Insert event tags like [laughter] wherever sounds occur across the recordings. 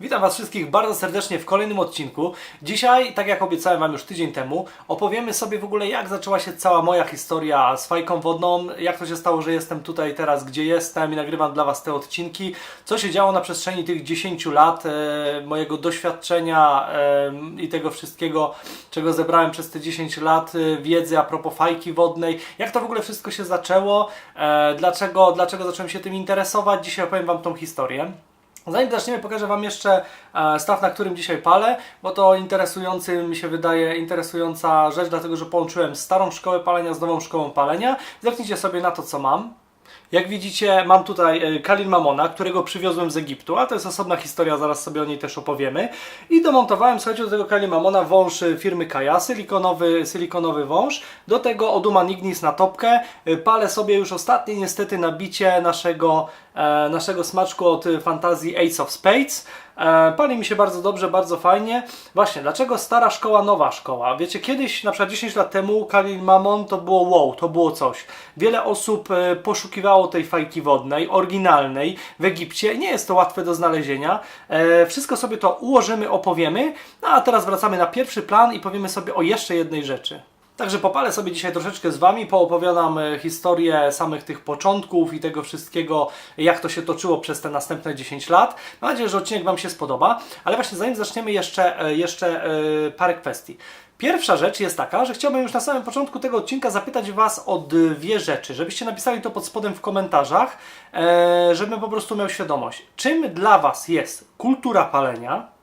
Witam Was wszystkich bardzo serdecznie w kolejnym odcinku. Dzisiaj, tak jak obiecałem Wam już tydzień temu, opowiemy sobie w ogóle jak zaczęła się cała moja historia z fajką wodną, jak to się stało, że jestem tutaj teraz, gdzie jestem i nagrywam dla Was te odcinki, co się działo na przestrzeni tych 10 lat e, mojego doświadczenia e, i tego wszystkiego, czego zebrałem przez te 10 lat e, wiedzy a propos fajki wodnej, jak to w ogóle wszystko się zaczęło, e, dlaczego, dlaczego zacząłem się tym interesować. Dzisiaj opowiem Wam tą historię. Zanim zaczniemy, pokażę Wam jeszcze e, staw, na którym dzisiaj palę, bo to interesujący mi się wydaje, interesująca rzecz, dlatego że połączyłem starą szkołę palenia z nową szkołą palenia. Zerknijcie sobie na to, co mam. Jak widzicie, mam tutaj e, Kalin Mamona, którego przywiozłem z Egiptu, a to jest osobna historia, zaraz sobie o niej też opowiemy. I domontowałem, słuchajcie, do tego Kalin Mamona wąż e, firmy Kaja, silikonowy, silikonowy wąż. Do tego Oduman Ignis na topkę. E, Palę sobie już ostatnie niestety nabicie naszego, e, naszego smaczku od fantazji Ace of Spades. E, Pali mi się bardzo dobrze, bardzo fajnie. Właśnie, dlaczego stara szkoła, nowa szkoła? Wiecie, kiedyś, na przykład 10 lat temu, Kalin Mamon to było wow, to było coś. Wiele osób e, poszukiwało tej fajki wodnej, oryginalnej w Egipcie. Nie jest to łatwe do znalezienia. E, Wszystko sobie to ułożymy, opowiemy. No a teraz wracamy na pierwszy plan i powiemy sobie o jeszcze jednej rzeczy. Także popalę sobie dzisiaj troszeczkę z Wami, poopowiadam e, historię samych tych początków i tego wszystkiego, jak to się toczyło przez te następne 10 lat. Mam nadzieję, że odcinek Wam się spodoba, ale właśnie zanim zaczniemy jeszcze, e, jeszcze e, parę kwestii. Pierwsza rzecz jest taka, że chciałbym już na samym początku tego odcinka zapytać Was o dwie rzeczy, żebyście napisali to pod spodem w komentarzach, żebym po prostu miał świadomość, czym dla Was jest kultura palenia,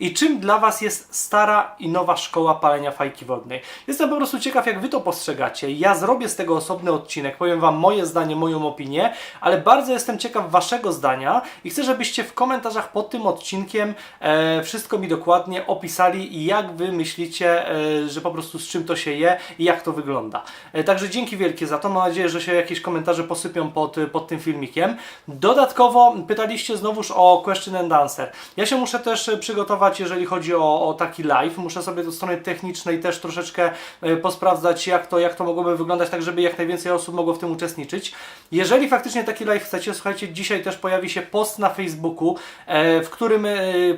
i czym dla Was jest stara i nowa szkoła palenia fajki wodnej. Jestem po prostu ciekaw, jak Wy to postrzegacie. Ja zrobię z tego osobny odcinek, powiem Wam moje zdanie, moją opinię, ale bardzo jestem ciekaw Waszego zdania i chcę, żebyście w komentarzach pod tym odcinkiem e, wszystko mi dokładnie opisali, jak Wy myślicie, e, że po prostu z czym to się je i jak to wygląda. E, także dzięki wielkie za to. Mam nadzieję, że się jakieś komentarze posypią pod, pod tym filmikiem. Dodatkowo pytaliście znowuż o question and answer. Ja się muszę też e, przygotować, jeżeli chodzi o, o taki live. Muszę sobie do strony technicznej też troszeczkę e, posprawdzać, jak to, jak to mogłoby wyglądać, tak żeby jak najwięcej osób mogło w tym uczestniczyć. Jeżeli faktycznie taki live chcecie, słuchajcie, dzisiaj też pojawi się post na Facebooku, e, w którym, e,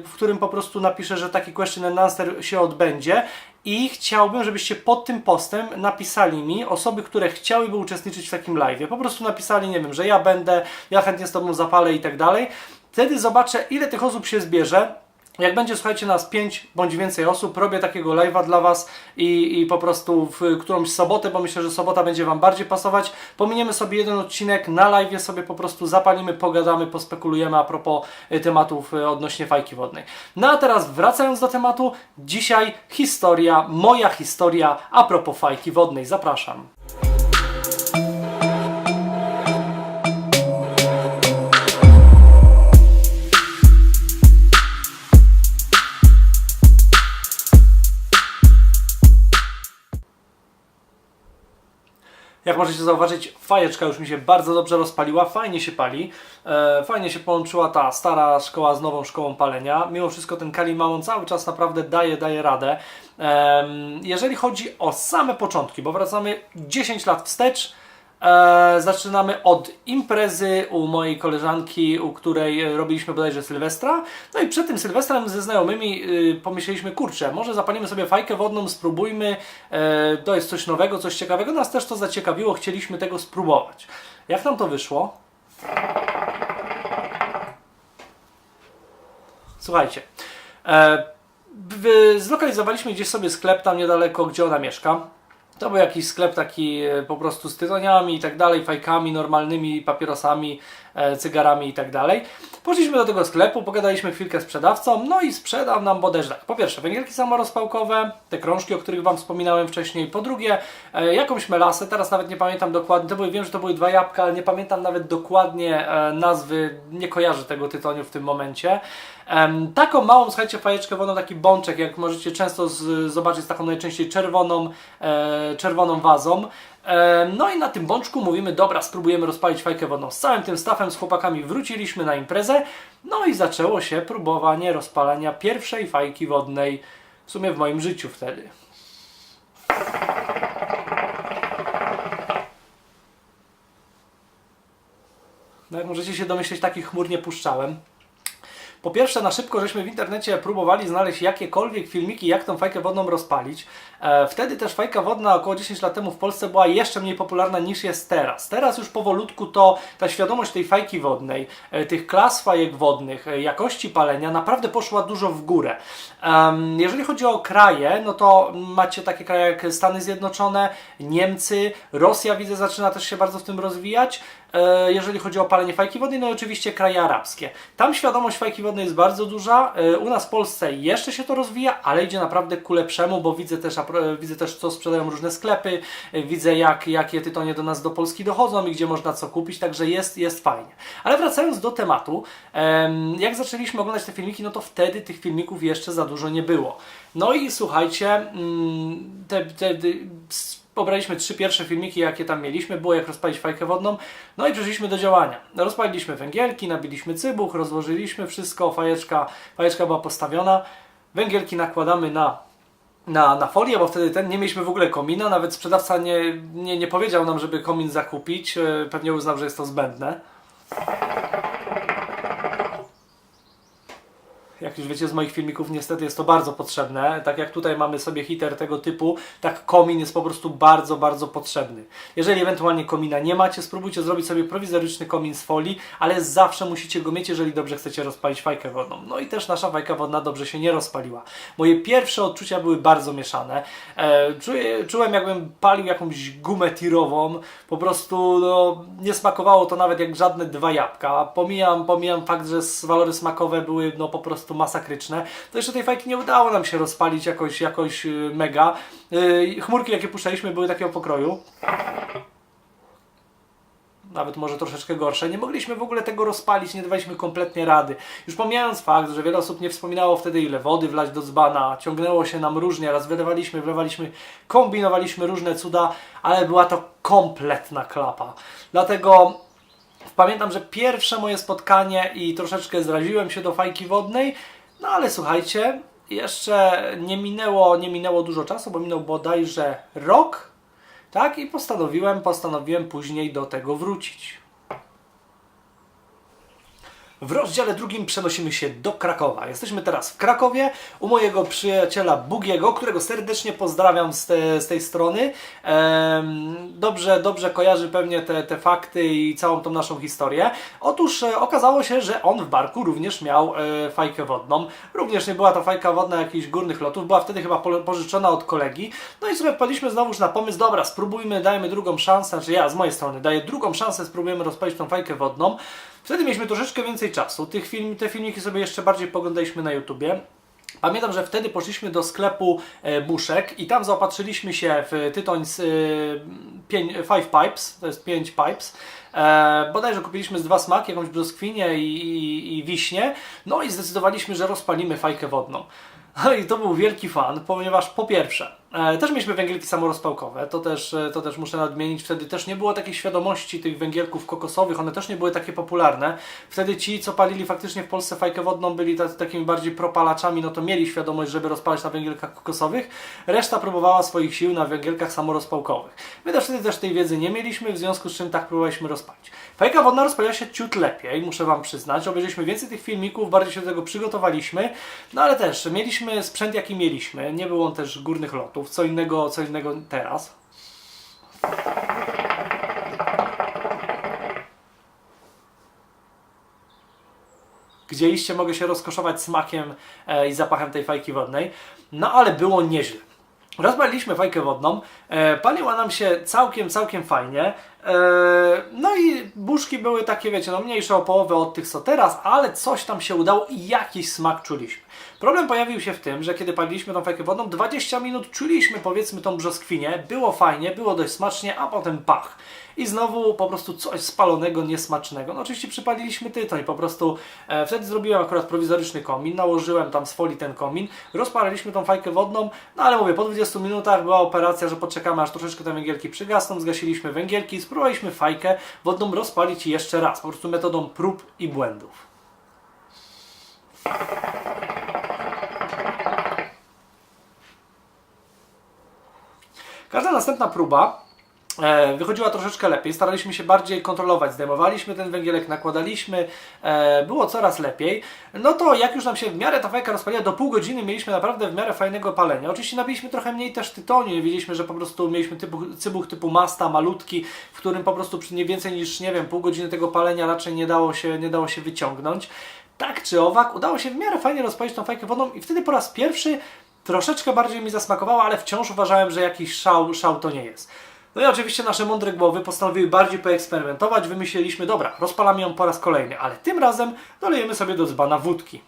w którym po prostu napiszę, że taki question and answer się odbędzie. I chciałbym, żebyście pod tym postem napisali mi osoby, które chciałyby uczestniczyć w takim live. Po prostu napisali, nie wiem, że ja będę, ja chętnie z Tobą zapalę i tak dalej. Wtedy zobaczę, ile tych osób się zbierze. Jak będzie, słuchajcie, nas 5 bądź więcej osób, robię takiego live'a dla Was i, i po prostu w którąś sobotę, bo myślę, że sobota będzie Wam bardziej pasować. Pominiemy sobie jeden odcinek, na live'ie sobie po prostu zapalimy, pogadamy, pospekulujemy a propos y, tematów y, odnośnie fajki wodnej. No a teraz wracając do tematu, dzisiaj historia, moja historia a propos fajki wodnej. Zapraszam. Jak możecie zauważyć, fajeczka już mi się bardzo dobrze rozpaliła, fajnie się pali, e, fajnie się połączyła ta stara szkoła z nową szkołą palenia. Mimo wszystko ten Kalimałon cały czas naprawdę daje, daje radę. Em, jeżeli chodzi o same początki, bo wracamy 10 lat wstecz, E, zaczynamy od imprezy u mojej koleżanki, u której robiliśmy bodajże Sylwestra. No i przed tym Sylwestrem ze znajomymi y, pomyśleliśmy, kurczę, może zapalimy sobie fajkę wodną, spróbujmy. E, to jest coś nowego, coś ciekawego. Nas też to zaciekawiło, chcieliśmy tego spróbować. Jak nam to wyszło? Słuchajcie. E, zlokalizowaliśmy gdzieś sobie sklep tam niedaleko, gdzie ona mieszka. To był jakiś sklep taki e, po prostu z tytoniami i tak dalej, fajkami normalnymi, papierosami, cygarami i tak dalej. Poszliśmy do tego sklepu, pogadaliśmy chwilkę z sprzedawcą, no i sprzedał nam bodajże tak. Po pierwsze, węgielki samorozpałkowe, te krążki, o których Wam wspominałem wcześniej. Po drugie, e, jakąś melasę, teraz nawet nie pamiętam dokładnie, to były, wiem, że to były dwa jabłka, ale nie pamiętam nawet dokładnie e, nazwy, nie kojarzę tego tytoniu w tym momencie. Taką małą, słuchajcie, fajeczkę wodną, taki bączek, jak możecie często z, zobaczyć, z taką najczęściej czerwoną, e, czerwoną wazą. No i na tym bączku mówimy, dobra, spróbujemy rozpalić fajkę wodną. Z całym tym stafem, z chłopakami wróciliśmy na imprezę, no i zaczęło się próbowanie rozpalania pierwszej fajki wodnej, w sumie w moim życiu wtedy. No jak możecie się domyśleć, takich chmur nie puszczałem. Po pierwsze, na szybko żeśmy w internecie próbowali znaleźć jakiekolwiek filmiki, jak tą fajkę wodną rozpalić. E, wtedy też fajka wodna około 10 lat temu w Polsce była jeszcze mniej popularna niż jest teraz. Teraz już powolutku to ta świadomość tej fajki wodnej, e, tych klas fajek wodnych, e, jakości palenia naprawdę poszła dużo w górę. Jeżeli chodzi o kraje, no to macie takie kraje jak Stany Zjednoczone, Niemcy, Rosja widzę zaczyna też się bardzo w tym rozwijać. Jeżeli chodzi o palenie fajki wodnej, no i oczywiście kraje arabskie. Tam świadomość fajki wodnej jest bardzo duża. E, U nas w Polsce jeszcze się to rozwija, ale idzie naprawdę ku lepszemu, bo widzę też, e, widzę też co sprzedają różne sklepy, e, widzę jak, jakie tytonie do nas do Polski dochodzą i gdzie można co kupić, także jest, jest fajnie. Ale wracając do tematu, em, jak zaczęliśmy oglądać te filmiki, no to wtedy tych filmików jeszcze za dużo nie było. No i słuchajcie, mm, te, te, te, Pobraliśmy trzy pierwsze filmiki, jakie tam mieliśmy, było jak rozpalić fajkę wodną, no i przeszliśmy do działania. Rozpaliliśmy węgielki, nabiliśmy cybuch, rozłożyliśmy wszystko, fajeczka, fajeczka była postawiona. Węgielki nakładamy na, na, na folię, bo wtedy ten, nie mieliśmy w ogóle komina, nawet sprzedawca nie, nie, nie powiedział nam, żeby komin zakupić, e, pewnie uznał, że jest to zbędne. Jak już wiecie z moich filmików, niestety jest to bardzo potrzebne. Tak jak tutaj mamy sobie heater tego typu, tak komin jest po prostu bardzo, bardzo potrzebny. Jeżeli ewentualnie komina nie macie, spróbujcie zrobić sobie prowizoryczny komin z folii, ale zawsze musicie go mieć, jeżeli dobrze chcecie rozpalić fajkę wodną. No i też nasza fajka wodna dobrze się nie rozpaliła. Moje pierwsze odczucia były bardzo mieszane. E, czuję, czułem jakbym palił jakąś gumę tirową. Po prostu no, nie smakowało to nawet jak żadne dwa jabłka. Pomijam, pomijam fakt, że walory smakowe były no, po prostu masakryczne. To jeszcze tej fajki nie udało nam się rozpalić jakoś, jakoś y, mega. Y, Chmurki, jakie puszczaliśmy, były takiego pokroju nawet może troszeczkę gorsze. Nie mogliśmy w ogóle tego rozpalić, nie dawaliśmy kompletnie rady. Już pomijając fakt, że wiele osób nie wspominało wtedy, ile wody wlać do dzbana, ciągnęło się nam różnie, raz wylewaliśmy, wlewaliśmy, kombinowaliśmy różne cuda, ale była to kompletna klapa. Dlatego pamiętam, że pierwsze moje spotkanie i troszeczkę zraziłem się do fajki wodnej, no ale słuchajcie, jeszcze nie minęło, nie minęło dużo czasu, bo minął bodajże rok, tak? I postanowiłem, postanowiłem później do tego wrócić. W rozdziale drugim przenosimy się do Krakowa. Jesteśmy teraz w Krakowie u mojego przyjaciela Bugiego, którego serdecznie pozdrawiam z, te, z tej strony. Em, dobrze, dobrze kojarzy pewnie te, te fakty i całą tą naszą historię. Otóż e, okazało się, że on w barku również miał e, fajkę wodną. Również nie była to fajka wodna jakichś górnych lotów, była wtedy chyba po, pożyczona od kolegi. No i sobie wpadliśmy znowuż na pomysł, dobra, spróbujmy, dajmy drugą szansę, znaczy ja z mojej strony daję drugą szansę, spróbujemy rozpalić tą fajkę wodną. Wtedy mieliśmy troszeczkę więcej czasu. Tych film, te filmiki sobie jeszcze bardziej poglądaliśmy na YouTubie. Pamiętam, że wtedy poszliśmy do sklepu e, Buszek i tam zaopatrzyliśmy się w tytoń z e, pięć, Five Pipes, to jest 5 pipes. E, bodajże kupiliśmy z dwa smaki, jakąś brzoskwinię i, i, i wiśnie. No i zdecydowaliśmy, że rozpalimy fajkę wodną. [laughs] No i to był wielki fan, ponieważ po pierwsze, e, też mieliśmy węgielki samorozpałkowe, to też, e, to też muszę nadmienić, wtedy też nie było takiej świadomości tych węgielków kokosowych, one też nie były takie popularne. Wtedy ci, co palili faktycznie w Polsce fajkę wodną, byli ta, takimi bardziej propalaczami, no to mieli świadomość, żeby rozpalać na węgielkach kokosowych. Reszta próbowała swoich sił na węgielkach samorozpałkowych. My też wtedy też tej wiedzy nie mieliśmy, w związku z czym tak próbowaliśmy rozpalić. Fajka wodna rozpaliła się ciut lepiej, muszę Wam przyznać. Obejrzeliśmy więcej tych filmików, bardziej się do tego przygotowaliśmy, no ale też mieliśmy sprzęt jaki mieliśmy, nie było on też górnych lotów, co innego, co innego teraz. Gdzie iście mogę się rozkoszować smakiem e, i zapachem tej fajki wodnej, no ale było nieźle. Rozpaliliśmy fajkę wodną, e, paliła nam się całkiem, całkiem fajnie. E, no i buszki były takie, wiecie, no mniejsze o połowę od tych co teraz, ale coś tam się udało i jakiś smak czuliśmy. Problem pojawił się w tym, że kiedy paliliśmy tą fajkę wodną, 20 minut czuliśmy powiedzmy tą brzoskwinię, było fajnie, było dość smacznie, a potem pach. I znowu po prostu coś spalonego, niesmacznego. No oczywiście przypaliliśmy tytoń, po prostu e, wtedy zrobiłem akurat prowizoryczny komin, nałożyłem tam z folii ten komin, rozpaliliśmy tą fajkę wodną, no ale mówię, po 20 minutach była operacja, że poczekamy aż troszeczkę te węgielki przygasną, zgasiliśmy węgielki, spróbowaliśmy fajkę wodną rozpalić jeszcze raz, po prostu metodą prób i błędów. Każda następna próba wychodziła troszeczkę lepiej, staraliśmy się bardziej kontrolować, zdejmowaliśmy ten węgielek, nakładaliśmy, e, było coraz lepiej, no to jak już nam się w miarę ta fajka rozpaliła, do pół godziny mieliśmy naprawdę w miarę fajnego palenia. Oczywiście nabiliśmy trochę mniej też tytoniu, wiedzieliśmy, że po prostu mieliśmy typu, cybuch typu masta, malutki, w którym po prostu przy nie więcej niż, nie wiem, pół godziny tego palenia raczej nie dało się, nie dało się wyciągnąć. Tak czy owak, udało się w miarę fajnie rozpalić tą fajkę wodą i wtedy po raz pierwszy troszeczkę bardziej mi zasmakowała, ale wciąż uważałem, że jakiś szał, szał to nie jest. No i oczywiście nasze mądre głowy postanowiły bardziej poeksperymentować. Wymyśliliśmy, dobra, rozpalamy ją po raz kolejny, ale tym razem dolejemy sobie do dzbana wódki.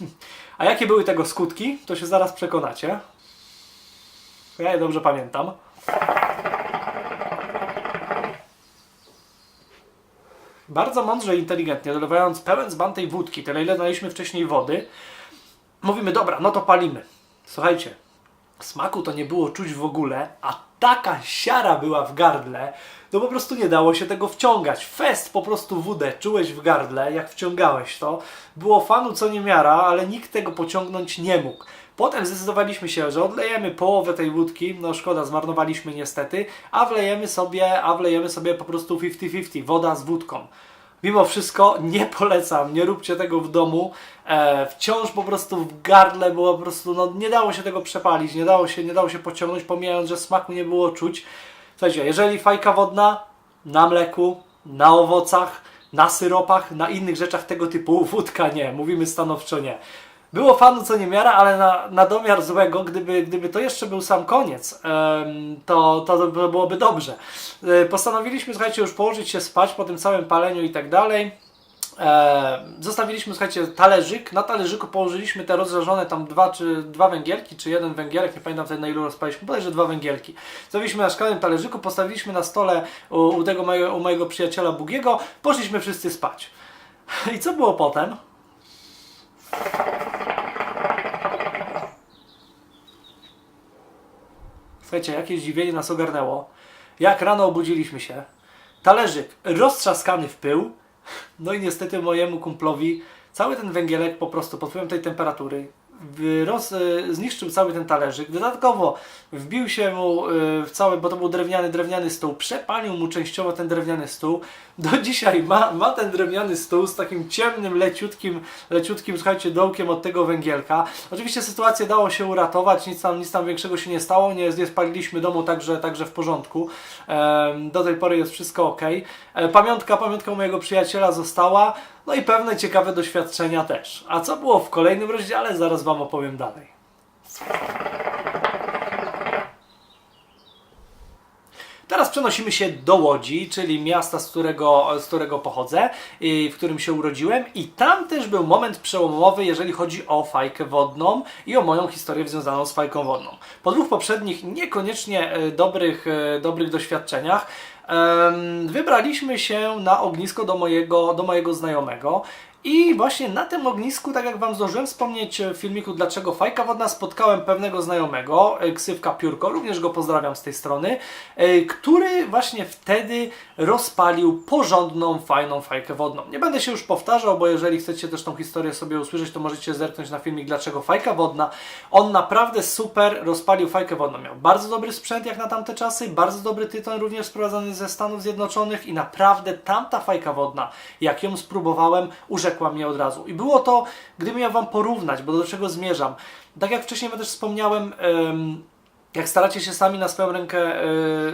[laughs] A jakie były tego skutki, to się zaraz przekonacie. Ja je dobrze pamiętam. Bardzo mądrze i inteligentnie, dolewając pełen dzban tej wódki, tyle ile daliśmy wcześniej wody, mówimy, dobra, no to palimy. Słuchajcie, smaku to nie było czuć w ogóle, a taka siara była w gardle, no po prostu nie dało się tego wciągać. Fest po prostu wódę czułeś w gardle, jak wciągałeś to. Było fanu co niemiara, ale nikt tego pociągnąć nie mógł. Potem zdecydowaliśmy się, że odlejemy połowę tej wódki, no szkoda, zmarnowaliśmy niestety, a wlejemy sobie, a wlejemy sobie po prostu 50-50, woda z wódką. Mimo wszystko nie polecam, nie róbcie tego w domu. E, wciąż po prostu w gardle było po prostu, no nie dało się tego przepalić, nie dało się, nie dało się pociągnąć, pomijając, że smaku nie było czuć. Słuchajcie, jeżeli fajka wodna na mleku, na owocach, na syropach, na innych rzeczach tego typu, wódka nie, mówimy stanowczo nie. Było fanu co niemiara, ale na, na domiar złego, gdyby, gdyby to jeszcze był sam koniec, to, to byłoby dobrze. E, Postanowiliśmy, słuchajcie, już położyć się spać po tym całym paleniu i tak dalej. E, zostawiliśmy, słuchajcie, talerzyk. Na talerzyku położyliśmy te rozżarzone tam dwa, czy dwa węgielki, czy jeden węgielek, nie pamiętam wtedy na ilu rozpaliśmy, bodajże dwa węgielki. Zostawiliśmy na szklanym talerzyku, postawiliśmy na stole u, u tego mojego, u mojego przyjaciela Bugiego, poszliśmy wszyscy spać. [laughs] I co było potem? Słuchajcie, jakieś zdziwienie nas ogarnęło. Jak rano obudziliśmy się, talerzyk roztrzaskany w pył, no i niestety mojemu kumplowi cały ten węgielek po prostu pod wpływem tej temperatury roz, e, zniszczył cały ten talerzyk. Dodatkowo wbił się mu e, w cały, bo to był drewniany, drewniany stół, przepalił mu częściowo ten drewniany stół. [laughs] Do dzisiaj ma, ma ten drewniany stół z takim ciemnym, leciutkim, leciutkim, słuchajcie, dołkiem od tego węgielka. Oczywiście sytuację dało się uratować, nic tam, nic tam większego się nie stało, nie, nie spaliliśmy domu, także, także w porządku. Do tej pory jest wszystko ok. E, pamiątka, pamiątka mojego przyjaciela została, no i pewne ciekawe doświadczenia też. A co było w kolejnym rozdziale, zaraz Wam opowiem dalej. Teraz przenosimy się do Łodzi, czyli miasta, z którego, z którego pochodzę, w którym się urodziłem. I tam też był moment przełomowy, jeżeli chodzi o fajkę wodną i o moją historię związaną z fajką wodną. Po dwóch poprzednich, niekoniecznie e, dobrych, e, dobrych doświadczeniach, wybraliśmy się na ognisko do mojego, do mojego znajomego. I właśnie na tym ognisku, tak jak Wam zdążyłem wspomnieć w filmiku Dlaczego fajka wodna, spotkałem pewnego znajomego, e, ksywka Piórko, również go pozdrawiam z tej strony, e, który właśnie wtedy rozpalił porządną, fajną fajkę wodną. Nie będę się już powtarzał, bo jeżeli chcecie też tą historię sobie usłyszeć, to możecie zerknąć na filmik Dlaczego fajka wodna. On naprawdę super rozpalił fajkę wodną. Miał bardzo dobry sprzęt jak na tamte czasy, bardzo dobry tytoń również sprowadzany ze Stanów Zjednoczonych i naprawdę tamta fajka wodna, jak ją spróbowałem, urzekła mnie od razu. I było to, gdybym miał Wam porównać, bo do czego zmierzam. Tak jak wcześniej też wspomniałem, em, jak staracie się sami na swoją rękę e,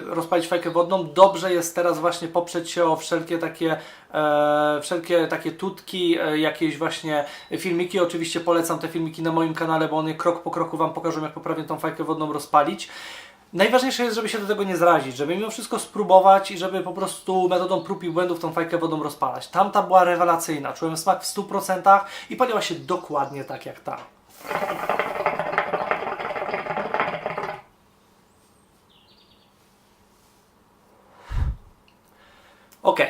rozpalić fajkę wodną, dobrze jest teraz właśnie poprzeć się o wszelkie takie, e, wszelkie takie tutki, e, jakieś właśnie filmiki. Oczywiście polecam te filmiki na moim kanale, bo one krok po kroku Wam pokażą, jak poprawnie tą fajkę wodną rozpalić. Najważniejsze jest, żeby się do tego nie zrazić, żeby mimo wszystko spróbować i żeby po prostu metodą prób i błędów tą fajkę wodą rozpalać. Tamta była rewelacyjna, czułem smak w 100% i paliła się dokładnie tak jak ta. Ok,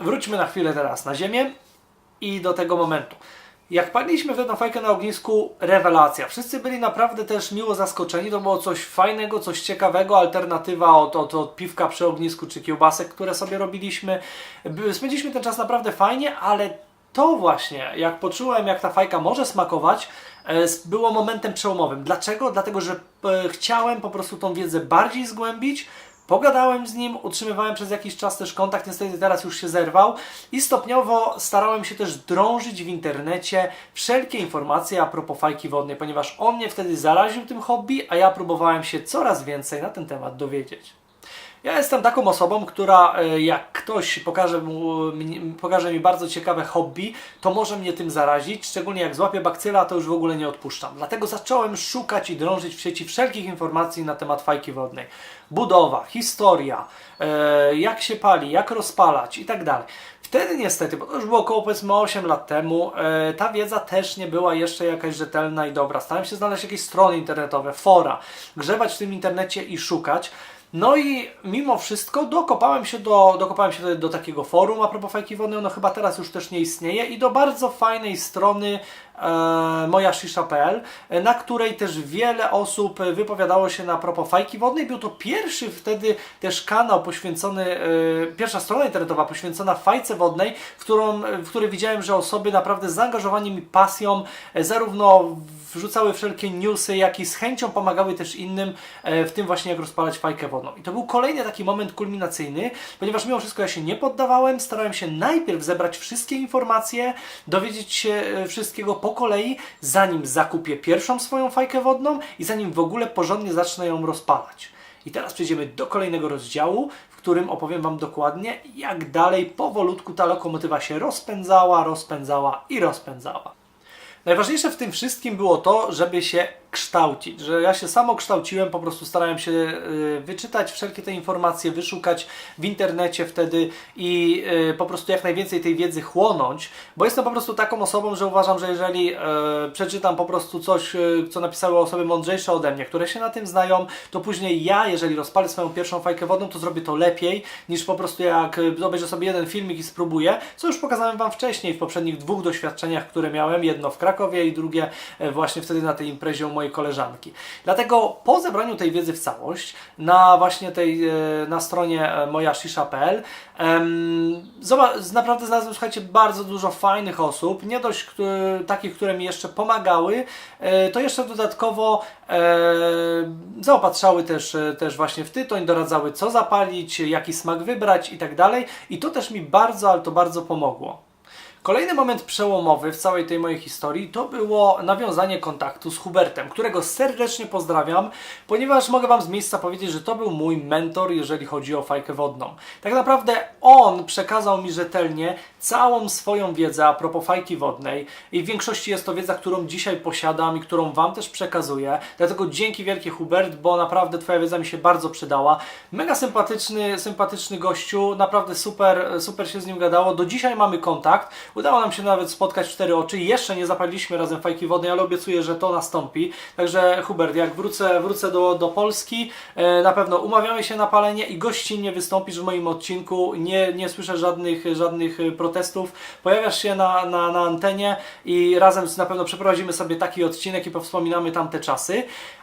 wróćmy na chwilę teraz na ziemię i do tego momentu. Jak padliśmy w tę fajkę na ognisku, rewelacja. Wszyscy byli naprawdę też miło zaskoczeni. To było coś fajnego, coś ciekawego, alternatywa od, od, od piwka przy ognisku czy kiełbasek, które sobie robiliśmy. Spędziliśmy ten czas naprawdę fajnie, ale to właśnie, jak poczułem, jak ta fajka może smakować, e, było momentem przełomowym. Dlaczego? Dlatego, że e, chciałem po prostu tą wiedzę bardziej zgłębić, Pogadałem z nim, utrzymywałem przez jakiś czas też kontakt, niestety teraz już się zerwał i stopniowo starałem się też drążyć w internecie wszelkie informacje a propos fajki wodnej, ponieważ on mnie wtedy zaraził tym hobby, a ja próbowałem się coraz więcej na ten temat dowiedzieć. Ja jestem taką osobą, która e, jak ktoś pokaże, mu, pokaże mi bardzo ciekawe hobby, to może mnie tym zarazić, szczególnie jak złapię bakcyla, to już w ogóle nie odpuszczam. Dlatego zacząłem szukać i drążyć w sieci wszelkich informacji na temat fajki wodnej. Budowa, historia, e, jak się pali, jak rozpalać i tak dalej. Wtedy niestety, bo to już było około powiedzmy 8 lat temu, e, ta wiedza też nie była jeszcze jakaś rzetelna i dobra. Starałem się znaleźć jakieś strony internetowe, fora, grzebać w tym internecie i szukać. No i mimo wszystko dokopałem się do, dokopałem się do takiego forum a propos fajki wodnej, ono chyba teraz już też nie istnieje i do bardzo fajnej strony mojashisha.pl, e, na której też wiele osób e, wypowiadało się na propos fajki wodnej. Był to pierwszy wtedy też kanał poświęcony, e, pierwsza strona internetowa poświęcona fajce wodnej, którą, w której widziałem, że osoby naprawdę zaangażowaniem i pasją e, zarówno wrzucały wszelkie newsy, jak i z chęcią pomagały też innym e, w tym właśnie jak rozpalać fajkę wodną. I to był kolejny taki moment kulminacyjny, ponieważ mimo wszystko ja się nie poddawałem, starałem się najpierw zebrać wszystkie informacje, dowiedzieć się e, wszystkiego po kolei, zanim zakupię pierwszą swoją fajkę wodną i zanim w ogóle porządnie zacznę ją rozpalać. I teraz przejdziemy do kolejnego rozdziału, w którym opowiem Wam dokładnie, jak dalej powolutku ta lokomotywa się rozpędzała, rozpędzała i rozpędzała. Najważniejsze w tym wszystkim było to, żeby się kształcić, że ja się samo kształciłem, po prostu starałem się y, wyczytać wszelkie te informacje, wyszukać w internecie wtedy i y, po prostu jak najwięcej tej wiedzy chłonąć, bo jestem po prostu taką osobą, że uważam, że jeżeli y, przeczytam po prostu coś, co napisały osoby mądrzejsze ode mnie, które się na tym znają, to później ja, jeżeli rozpalę swoją pierwszą fajkę wodną, to zrobię to lepiej, niż po prostu jak obejrzę sobie jeden filmik i spróbuję, co już pokazałem Wam wcześniej w poprzednich dwóch doświadczeniach, które miałem, jedno w Krakowie i drugie właśnie wtedy na tej imprezie u mojej koleżanki. Dlatego po zebraniu tej wiedzy w całość na właśnie tej, e, na stronie e, mojashisha.pl em, zoba- naprawdę znalazłem, słuchajcie, bardzo dużo fajnych osób, nie dość takich, które mi jeszcze pomagały, e, to jeszcze dodatkowo zaopatrzały też, też właśnie w tytoń, doradzały co zapalić, jaki smak wybrać i tak dalej i to też mi bardzo, ale to bardzo pomogło. Kolejny moment przełomowy w całej tej mojej historii to było nawiązanie kontaktu z Hubertem, którego serdecznie pozdrawiam, ponieważ mogę Wam z miejsca powiedzieć, że to był mój mentor, jeżeli chodzi o fajkę wodną. Tak naprawdę on przekazał mi rzetelnie całą swoją wiedzę a propos fajki wodnej i w większości jest to wiedza, którą dzisiaj posiadam i którą Wam też przekazuję. Dlatego dzięki wielkie Hubert, bo naprawdę Twoja wiedza mi się bardzo przydała. Mega sympatyczny, sympatyczny gościu, naprawdę super, super się z nim gadało. Do dzisiaj mamy kontakt. Udało nam się nawet spotkać cztery oczy. Jeszcze nie zapaliliśmy razem fajki wodnej, ale obiecuję, że to nastąpi. Także Hubert, jak wrócę, wrócę do, do Polski, e, na pewno umawiamy się na palenie i gościnnie wystąpisz w moim odcinku. Nie, nie słyszę żadnych, żadnych protestów. Pojawiasz się na, na, na antenie i razem na pewno przeprowadzimy sobie taki odcinek i powspominamy tamte czasy.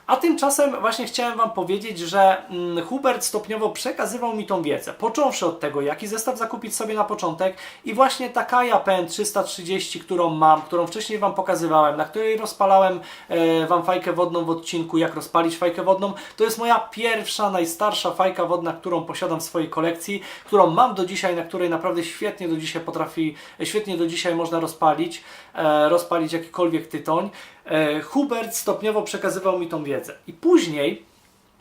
A tymczasem właśnie chciałem Wam powiedzieć, że mm, Hubert stopniowo przekazywał mi tą wiedzę. Począwszy od tego, jaki zestaw zakupić sobie na początek i właśnie ta Kaja PN 330, którą mam, którą wcześniej Wam pokazywałem, na której rozpalałem e, Wam fajkę wodną w odcinku, jak rozpalić fajkę wodną, to jest moja pierwsza, najstarsza fajka wodna, którą posiadam w swojej kolekcji, którą mam do dzisiaj, na której naprawdę świetnie do dzisiaj potrafi, świetnie do dzisiaj można rozpalić, e, rozpalić jakikolwiek tytoń. E, Hubert stopniowo przekazywał mi tą wiedzę. I później,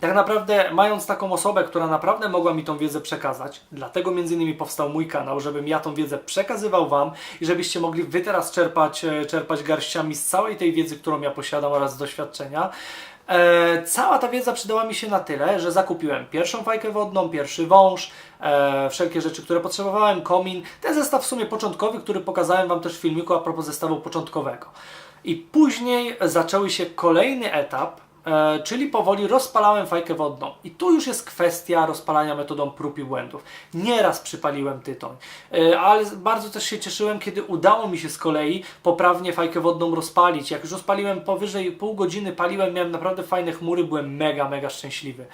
tak naprawdę, mając taką osobę, która naprawdę mogła mi tą wiedzę przekazać, dlatego między innymi powstał mój kanał, żebym ja tą wiedzę przekazywał Wam i żebyście mogli Wy teraz czerpać, e, czerpać garściami z całej tej wiedzy, którą ja posiadam oraz z doświadczenia. E, cała ta wiedza przydała mi się na tyle, że zakupiłem pierwszą fajkę wodną, pierwszy wąż, e, wszelkie rzeczy, które potrzebowałem, komin. Ten zestaw w sumie początkowy, który pokazałem Wam też w filmiku a propos zestawu początkowego. I później zaczęły się kolejny etap, czyli powoli rozpalałem fajkę wodną. I tu już jest kwestia rozpalania metodą prób i błędów. Nieraz przypaliłem tytoń, e, ale bardzo też się cieszyłem, kiedy udało mi się z kolei poprawnie fajkę wodną rozpalić. Jak już rozpaliłem powyżej pół godziny, paliłem, miałem naprawdę fajne chmury, byłem mega, mega szczęśliwy.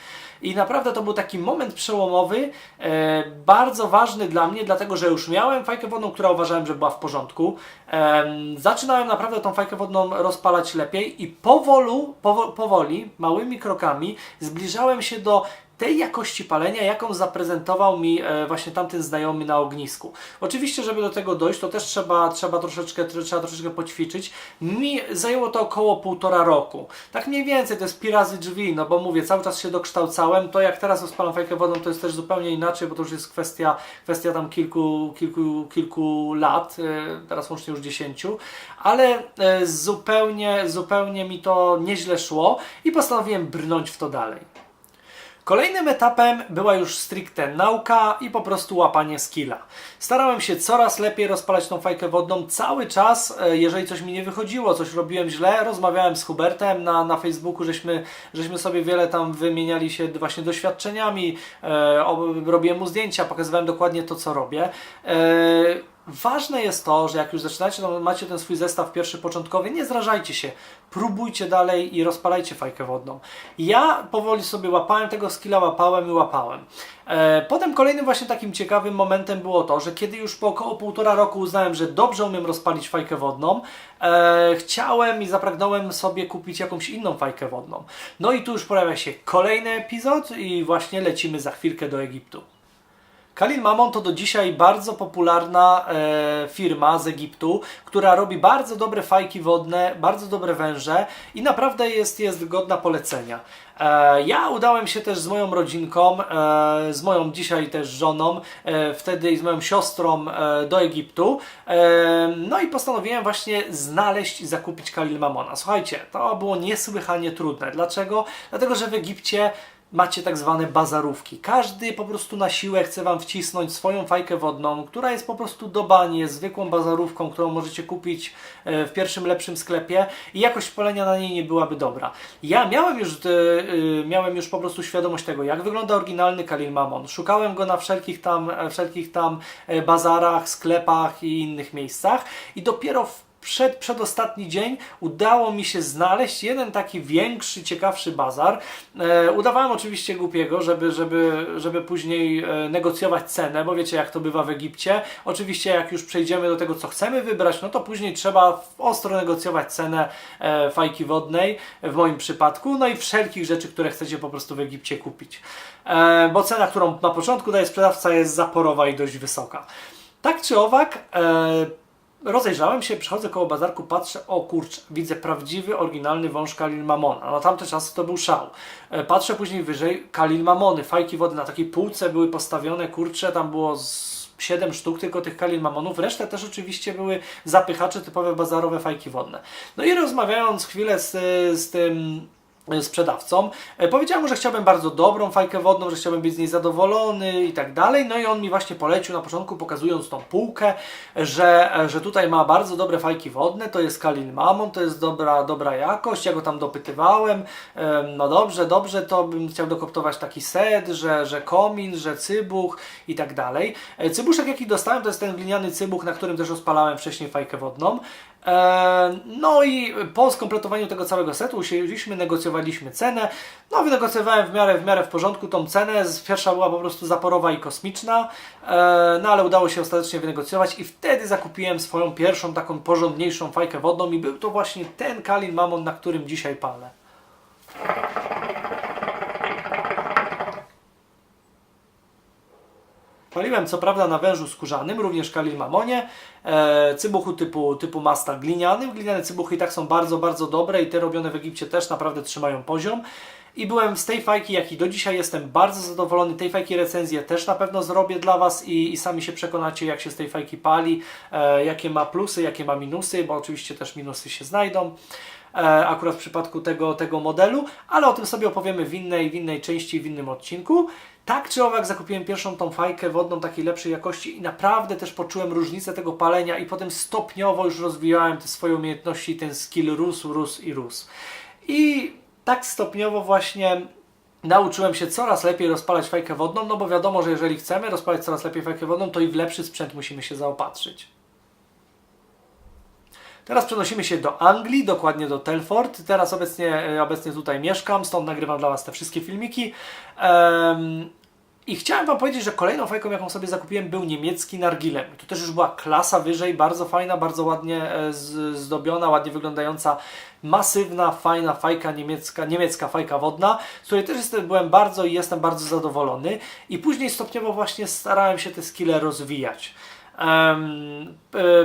I naprawdę to był taki moment przełomowy, e, bardzo ważny dla mnie, dlatego że już miałem fajkę wodną, która uważałem, że była w porządku. Em, zaczynałem naprawdę tą fajkę wodną rozpalać lepiej i powolu, powo, powoli, małymi krokami zbliżałem się do tej jakości palenia, jaką zaprezentował mi e, właśnie tamten znajomy na ognisku. Oczywiście, żeby do tego dojść, to też trzeba, trzeba, troszeczkę, trzeba troszeczkę poćwiczyć. Mi zajęło to około półtora roku. Tak mniej więcej, to jest pi razy drzwi, no bo mówię, cały czas się dokształcałem. To jak teraz rozpalam fajkę wodą, to jest też zupełnie inaczej, bo to już jest kwestia, kwestia tam kilku, kilku, kilku lat, e, teraz łącznie już dziesięciu, ale e, zupełnie, zupełnie mi to nieźle szło i postanowiłem brnąć w to dalej. Kolejnym etapem była już stricte nauka i po prostu łapanie skilla. Starałem się coraz lepiej rozpalać tą fajkę wodną cały czas. e, Jeżeli coś mi nie wychodziło, coś robiłem źle, rozmawiałem z Hubertem na, na Facebooku, żeśmy, żeśmy sobie wiele tam wymieniali się właśnie doświadczeniami. E, robiłem mu zdjęcia, pokazywałem dokładnie to, co robię. E, Ważne jest to, że jak już zaczynacie, to macie ten swój zestaw pierwszy początkowy, nie zrażajcie się, próbujcie dalej i rozpalajcie fajkę wodną. Ja powoli sobie łapałem tego skilla, łapałem i łapałem. E, potem kolejnym właśnie takim ciekawym momentem było to, że kiedy już po około półtora roku uznałem, że dobrze umiem rozpalić fajkę wodną, e, chciałem i zapragnąłem sobie kupić jakąś inną fajkę wodną. No i tu już pojawia się kolejny epizod i właśnie lecimy za chwilkę do Egiptu. Kalil Mamon to do dzisiaj bardzo popularna e, firma z Egiptu, która robi bardzo dobre fajki wodne, bardzo dobre węże i naprawdę jest, jest godna polecenia. E, ja udałem się też z moją rodzinką, e, z moją dzisiaj też żoną, e, wtedy i z moją siostrą e, do Egiptu. E, no i postanowiłem właśnie znaleźć i zakupić Kalil Mamona. Słuchajcie, to było niesłychanie trudne. Dlaczego? Dlatego, że w Egipcie macie tak zwane bazarówki. Każdy po prostu na siłę chce Wam wcisnąć swoją fajkę wodną, która jest po prostu do bani, jest zwykłą bazarówką, którą możecie kupić e, w pierwszym lepszym sklepie i jakość palenia na niej nie byłaby dobra. Ja miałem już, e, e, miałem już po prostu świadomość tego, jak wygląda oryginalny Kalil Mamon. Szukałem go na wszelkich tam, wszelkich tam bazarach, sklepach i innych miejscach i dopiero w przed, przedostatni dzień udało mi się znaleźć jeden taki większy, ciekawszy bazar. E, udawałem oczywiście głupiego, żeby, żeby, żeby później e, negocjować cenę, bo wiecie jak to bywa w Egipcie. Oczywiście jak już przejdziemy do tego, co chcemy wybrać, no to później trzeba ostro negocjować cenę e, fajki wodnej, w moim przypadku, no i wszelkich rzeczy, które chcecie po prostu w Egipcie kupić. E, bo cena, którą na początku daje sprzedawca jest zaporowa i dość wysoka. Tak czy owak, e, Rozejrzałem się, przychodzę koło bazarku, patrzę, o kurczę, widzę prawdziwy, oryginalny wąż Kalil Mamona. Na tamte czasy to był szał. E, Patrzę później wyżej, Kalil Mamony, fajki wody na takiej półce były postawione, kurczę, tam było z 7 sztuk tylko tych Kalil Mamonów, resztę też oczywiście były zapychacze, typowe bazarowe fajki wodne. No i rozmawiając chwilę z, z tym sprzedawcą. E, Powiedziałem mu, że chciałbym bardzo dobrą fajkę wodną, że chciałbym być z niej zadowolony i tak dalej. No i on mi właśnie polecił na początku, pokazując tą półkę, że, e, że tutaj ma bardzo dobre fajki wodne, to jest Kalil Mamon, to jest dobra, dobra jakość. Ja go tam dopytywałem. Em, No dobrze, dobrze, to bym chciał dokoptować taki set, że, że komin, że cybuch i tak dalej. E, Cybuszek, jaki dostałem, to jest ten gliniany cybuch, na którym też rozpalałem wcześniej fajkę wodną. E, No i po skompletowaniu tego całego setu usiedliśmy, negocjowaliśmy cenę. No wynegocjowałem w miarę, w miarę w porządku tą cenę. Pierwsza była po prostu zaporowa i kosmiczna, E, no ale udało się ostatecznie wynegocjować i wtedy zakupiłem swoją pierwszą taką porządniejszą fajkę wodną i był to właśnie ten Kalin Mamon, na którym dzisiaj palę. Paliłem co prawda na wężu skórzanym, również Kalil Mamonie, e, cybuchu typu, typu masta glinianym. Gliniane cybuchy i tak są bardzo, bardzo dobre i te robione w Egipcie też naprawdę trzymają poziom. I byłem z tej fajki, jak i do dzisiaj jestem bardzo zadowolony. Tej fajki recenzję też na pewno zrobię dla Was i, i sami się przekonacie, jak się z tej fajki pali, e, jakie ma plusy, jakie ma minusy, bo oczywiście też minusy się znajdą e, akurat w przypadku tego, tego modelu, ale o tym sobie opowiemy w innej, w innej części, w innym odcinku. Tak czy owak zakupiłem pierwszą tą fajkę wodną takiej lepszej jakości i naprawdę też poczułem różnicę tego palenia i potem stopniowo już rozwijałem te swoje umiejętności i ten skill rósł, rósł i rósł. I tak stopniowo właśnie nauczyłem się coraz lepiej rozpalać fajkę wodną, no bo wiadomo, że jeżeli chcemy rozpalać coraz lepiej fajkę wodną, to i w lepszy sprzęt musimy się zaopatrzyć. Teraz przenosimy się do Anglii, dokładnie do Telford. Teraz obecnie, e, obecnie tutaj mieszkam, stąd nagrywam dla Was te wszystkie filmiki. Em, I chciałem Wam powiedzieć, że kolejną fajką, jaką sobie zakupiłem, był niemiecki nargilem. To też już była klasa wyżej, bardzo fajna, bardzo ładnie e, zdobiona, ładnie wyglądająca, masywna, fajna fajka niemiecka, niemiecka fajka wodna, z której też jestem, byłem bardzo i jestem bardzo zadowolony. I później stopniowo właśnie starałem się te skille rozwijać. Em,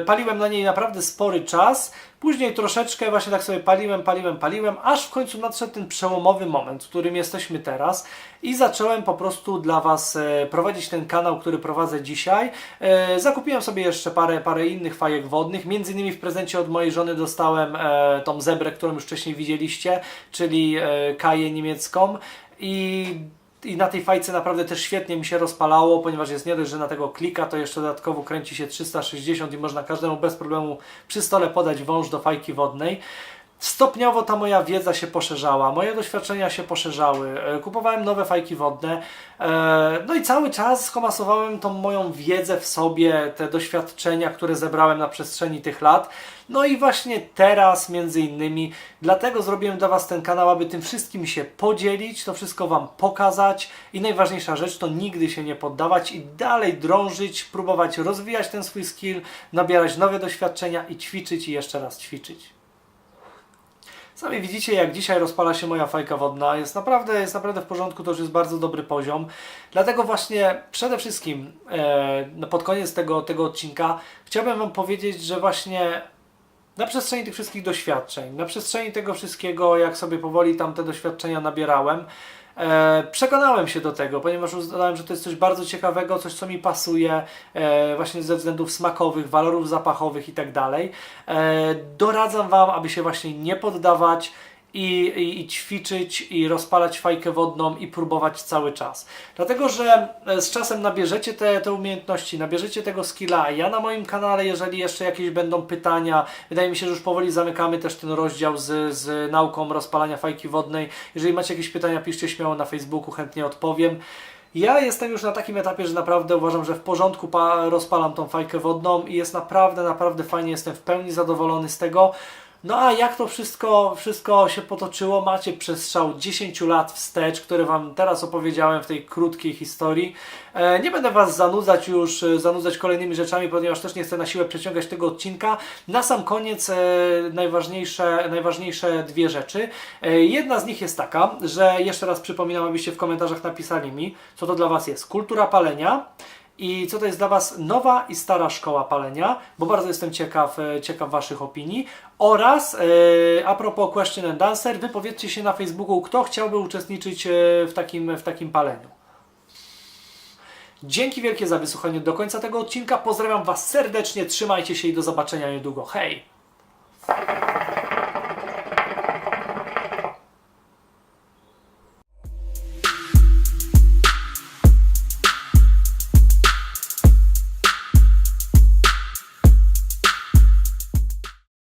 paliłem na niej naprawdę spory czas. Później troszeczkę właśnie tak sobie paliłem, paliłem, paliłem, aż w końcu nadszedł ten przełomowy moment, w którym jesteśmy teraz i zacząłem po prostu dla Was e, prowadzić ten kanał, który prowadzę dzisiaj. E, Zakupiłem sobie jeszcze parę, parę innych fajek wodnych, między innymi w prezencie od mojej żony dostałem e, tą zebrę, którą już wcześniej widzieliście, czyli kaję niemiecką i i na tej fajce naprawdę też świetnie mi się rozpalało, ponieważ jest nie dość, że na tego klika, to jeszcze dodatkowo kręci się 360 i można każdemu bez problemu przy stole podać wąż do fajki wodnej. Stopniowo ta moja wiedza się poszerzała, moje doświadczenia się poszerzały, e, kupowałem nowe fajki wodne, e, no i cały czas skomasowałem tą moją wiedzę w sobie, te doświadczenia, które zebrałem na przestrzeni tych lat. No i właśnie teraz, między innymi, dlatego zrobiłem dla Was ten kanał, aby tym wszystkim się podzielić, to wszystko Wam pokazać i najważniejsza rzecz to nigdy się nie poddawać i dalej drążyć, próbować rozwijać ten swój skill, nabierać nowe doświadczenia i ćwiczyć i jeszcze raz ćwiczyć. Sami widzicie, jak dzisiaj rozpala się moja fajka wodna. Jest naprawdę, jest naprawdę w porządku, to już jest bardzo dobry poziom. Dlatego właśnie przede wszystkim e, pod koniec tego, tego odcinka chciałbym Wam powiedzieć, że właśnie na przestrzeni tych wszystkich doświadczeń, na przestrzeni tego wszystkiego, jak sobie powoli tam te doświadczenia nabierałem, e, przekonałem się do tego, ponieważ uznałem, że to jest coś bardzo ciekawego, coś co mi pasuje, e, właśnie ze względów smakowych, walorów zapachowych i tak dalej. E, doradzam Wam, aby się właśnie nie poddawać. I, i, I ćwiczyć, i rozpalać fajkę wodną, i próbować cały czas. Dlatego, że e, z czasem nabierzecie te, te umiejętności, nabierzecie tego skilla. Ja na moim kanale, jeżeli jeszcze jakieś będą pytania, wydaje mi się, że już powoli zamykamy też ten rozdział z, z nauką rozpalania fajki wodnej. Jeżeli macie jakieś pytania, piszcie śmiało na Facebooku, chętnie odpowiem. Ja jestem już na takim etapie, że naprawdę uważam, że w porządku pa- rozpalam tą fajkę wodną i jest naprawdę, naprawdę fajnie, jestem w pełni zadowolony z tego. No a jak to wszystko, wszystko się potoczyło, macie przestrzał 10 lat wstecz, które Wam teraz opowiedziałem w tej krótkiej historii. E, nie będę Was zanudzać już, e, zanudzać kolejnymi rzeczami, ponieważ też nie chcę na siłę przeciągać tego odcinka. Na sam koniec e, najważniejsze, najważniejsze dwie rzeczy. Jedna z nich jest taka, że jeszcze raz przypominam, abyście w komentarzach napisali mi, co to dla Was jest kultura palenia. I co to jest dla Was nowa i stara szkoła palenia, bo bardzo jestem ciekaw, e, ciekaw Waszych opinii. Oraz e, a propos Question and Answer, wypowiedzcie się na Facebooku, kto chciałby uczestniczyć e, w takim, w takim paleniu. Dzięki wielkie za wysłuchanie do końca tego odcinka. Pozdrawiam Was serdecznie, trzymajcie się i do zobaczenia niedługo. Hej!